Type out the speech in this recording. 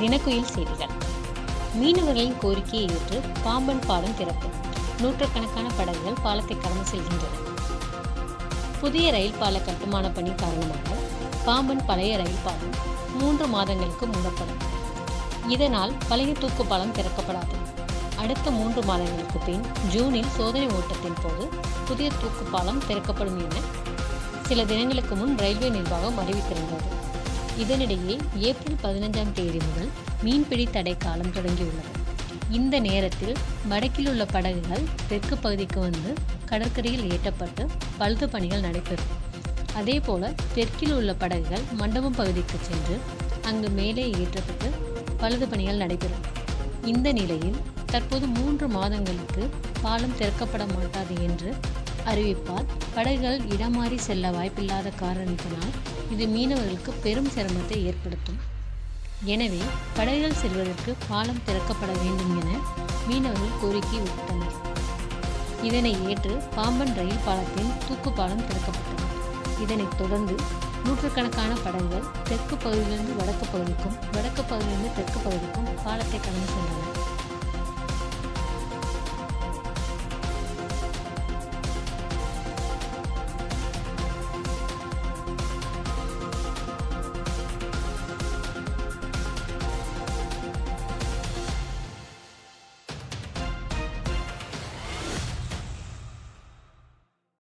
தினக்குயில் செய்திகள். மீனவர்களின் கோரிக்கையை ஏற்று பாம்பன் பாலம் திறப்பு. நூற்றுக்கணக்கான படகுகள் பாலத்தை கடந்து செல்கின்றன. புதிய ரயில் பால கட்டுமான பணி காரணமாக பாம்பன் பழைய ரயில் பாலம் மூன்று மாதங்களுக்கு மூடப்படும். இதனால் பழைய தூக்கு பாலம் திறக்கப்படாது. அடுத்த மூன்று மாதங்களுக்கு பின் ஜூனில் சோதனை ஓட்டத்தின் போது புதிய தூக்கு பாலம் திறக்கப்படும் என சில தினங்களுக்கு முன் ரயில்வே நிர்வாகம் அறிவித்திருந்தது. இதனிடையே ஏப்ரல் பதினைஞ்சாம் தேதி முதல் மீன்பிடி தடை காலம் தொடங்கியுள்ளது. இந்த நேரத்தில் வடக்கில் உள்ள படகுகள் தெற்கு பகுதிக்கு வந்து கடற்கரையில் ஏற்றப்பட்டு பழுது பணிகள் நடைபெறும். அதேபோல தெற்கில் உள்ள படகுகள் மண்டபம் பகுதிக்கு சென்று அங்கு மேலே ஏற்றப்பட்டு பழுது பணிகள் நடைபெறும். இந்த நிலையில் தற்போது மூன்று மாதங்களுக்கு பாலம் திறக்கப்பட மாட்டாது என்று அறிவிப்பால் படகுகள் இடமாறி செல்ல வாய்ப்பில்லாத காரணத்தினால் இது மீனவர்களுக்கு பெரும் சிரமத்தை ஏற்படுத்தும். எனவே படகுகள் செல்வதற்கு பாலம் திறக்கப்பட வேண்டும் என மீனவர்கள் கோரிக்கை விடுத்தனர். இதனை ஏற்று பாம்பன் ரயில் பாலத்தின் தூக்கு பாலம் திறக்கப்பட்டது. இதனைத் தொடர்ந்து நூற்றுக்கணக்கான படகுகள் தெற்கு பகுதியிலிருந்து வடக்கு பகுதிக்கும் வடக்கு பகுதியிலிருந்து தெற்கு பகுதிக்கும் பாலத்தை கடந்து சென்றன.